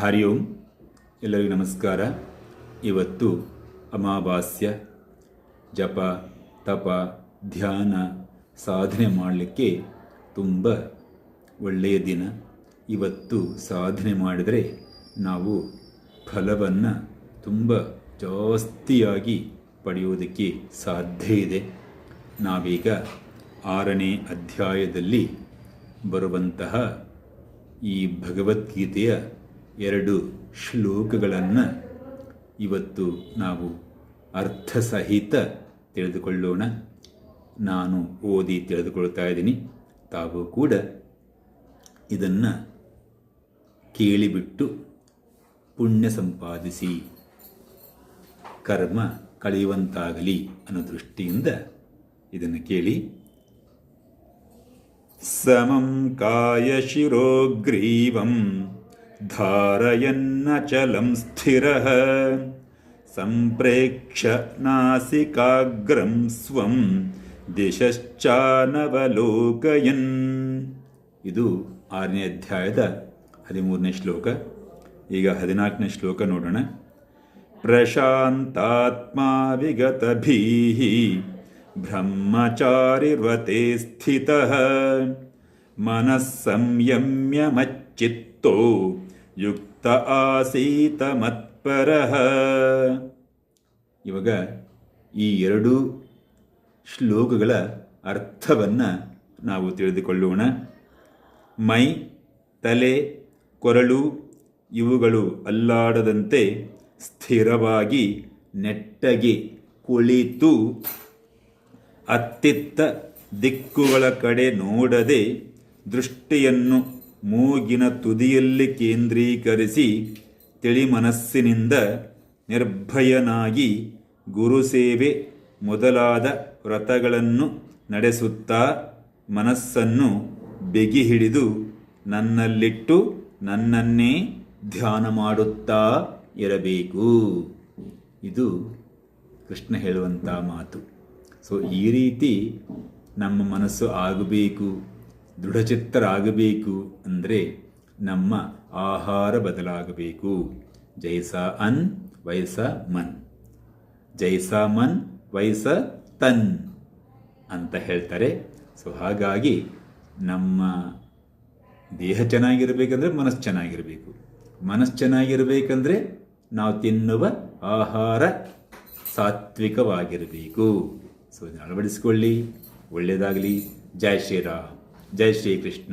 ಹರಿ ಓಂ ಎಲ್ಲರಿಗೂ ನಮಸ್ಕಾರ. ಇವತ್ತು ಅಮಾವಾಸ್ಯ. ಜಪ, ತಪ, ಧ್ಯಾನ, ಸಾಧನೆ ಮಾಡಲಿಕ್ಕೆ ತುಂಬ ಒಳ್ಳೆಯ ದಿನ. ಇವತ್ತು ಸಾಧನೆ ಮಾಡಿದರೆ ನಾವು ಫಲವನ್ನು ತುಂಬ ಜಾಸ್ತಿಯಾಗಿ ಪಡೆಯುವುದಕ್ಕೆ ಸಾಧ್ಯ ಇದೆ. ನಾವೀಗ ಆರನೇ ಅಧ್ಯಾಯದಲ್ಲಿ ಬರುವಂತಹ ಈ ಭಗವದ್ಗೀತೆಯ ಎರಡು ಶ್ಲೋಕಗಳನ್ನು ಇವತ್ತು ನಾವು ಅರ್ಥಸಹಿತ ತಿಳಿದುಕೊಳ್ಳೋಣ. ನಾನು ಓದಿ ತಿಳಿದುಕೊಳ್ತಾ ಇದ್ದೀನಿ. ತಾವು ಕೂಡ ಇದನ್ನು ಕೇಳಿಬಿಟ್ಟು ಪುಣ್ಯ ಸಂಪಾದಿಸಿ, ಕರ್ಮ ಕಳೆಯುವಂತಾಗಲಿ ಅನ್ನೋ ದೃಷ್ಟಿಯಿಂದ ಇದನ್ನು ಕೇಳಿ. ಸಮಂ ಕಾಯಶಿರೋಗ್ರೀವಂ ಧಾರಯನ್ನಚಲಂ स्थिरः सम्प्रेक्ष्य नासिकाग्रं स्वं ದಿಶಶ್ಚಾನವಲೋಕಯನ್. ಇದು ಆರನೇ ಅಧ್ಯಾಯದ ಹದಿಮೂರನೇ ಶ್ಲೋಕ. ಈಗ ಹದಿನಾಲ್ಕನೇ ಶ್ಲೋಕ ನೋಡೋಣ. ಪ್ರಶಾಂತಾತ್ಮ ವಿಗತಭೀಃ ಬ್ರಹ್ಮಚಾರಿರ್ವತೆ ಸ್ಥಿತಃ. ಮನಸ್ಸಂಯಮ್ಯ ಸಂಯಮ್ಯ ಮಚ್ಚಿತ್ತೋ ಯುಕ್ತ ಆಸೀತ ಮತ್ಪರಃ ಇವಾಗ ಈ ಎರಡು ಶ್ಲೋಕಗಳ ಅರ್ಥವನ್ನು ನಾವು ತಿಳಿದುಕೊಳ್ಳೋಣ. ಮೈ, ತಲೆ, ಕೊರಳು ಇವುಗಳು ಅಲ್ಲಾಡದಂತೆ ಸ್ಥಿರವಾಗಿ ನೆಟ್ಟಗೆ ಕುಳಿತು ಅತ್ತಿತ್ತ ದಿಕ್ಕುಗಳ ಕಡೆ ನೋಡದೆ ದೃಷ್ಟಿಯನ್ನು ಮೂಗಿನ ತುದಿಯಲ್ಲಿ ಕೇಂದ್ರೀಕರಿಸಿ ತಿಳಿಮನಸ್ಸಿನಿಂದ ನಿರ್ಭಯನಾಗಿ ಗುರುಸೇವೆ ಮೊದಲಾದ ವ್ರತಗಳನ್ನು ನಡೆಸುತ್ತಾ ಮನಸ್ಸನ್ನು ಬೆಗಿ ಹಿಡಿದು ನನ್ನಲ್ಲಿಟ್ಟು ನನ್ನನ್ನೇ ಧ್ಯಾನ ಮಾಡುತ್ತಾ ಇರಬೇಕು. ಇದು ಕೃಷ್ಣ ಹೇಳುವಂಥ ಮಾತು. ಸೊ ಈ ರೀತಿ ನಮ್ಮ ಮನಸ್ಸು ಆಗಬೇಕು. ದೃಢಚಿತ್ತರಾಗಬೇಕು ಅಂದರೆ ನಮ್ಮ ಆಹಾರ ಬದಲಾಗಬೇಕು. ಜೈಸ ಅನ್ ವಯಸ ಮನ್. ಜೈಸ ಮನ್ ವಯಸ ತನ್ ಅಂತ ಹೇಳ್ತಾರೆ. ಸೊ ಹಾಗಾಗಿ ನಮ್ಮ ದೇಹ ಚೆನ್ನಾಗಿರಬೇಕಂದ್ರೆ ಮನಸ್ಸು ಚೆನ್ನಾಗಿರಬೇಕು. ಮನಸ್ಸು ಚೆನ್ನಾಗಿರಬೇಕಂದ್ರೆ ನಾವು ತಿನ್ನುವ ಆಹಾರ ಸಾತ್ವಿಕವಾಗಿರಬೇಕು. ಸೊ ಅಳವಡಿಸ್ಕೊಳ್ಳಿ. ಒಳ್ಳೆಯದಾಗಲಿ ಜೈ ಶ್ರೀರಾಮ್. ಜೈ ಶ್ರೀಕೃಷ್ಣ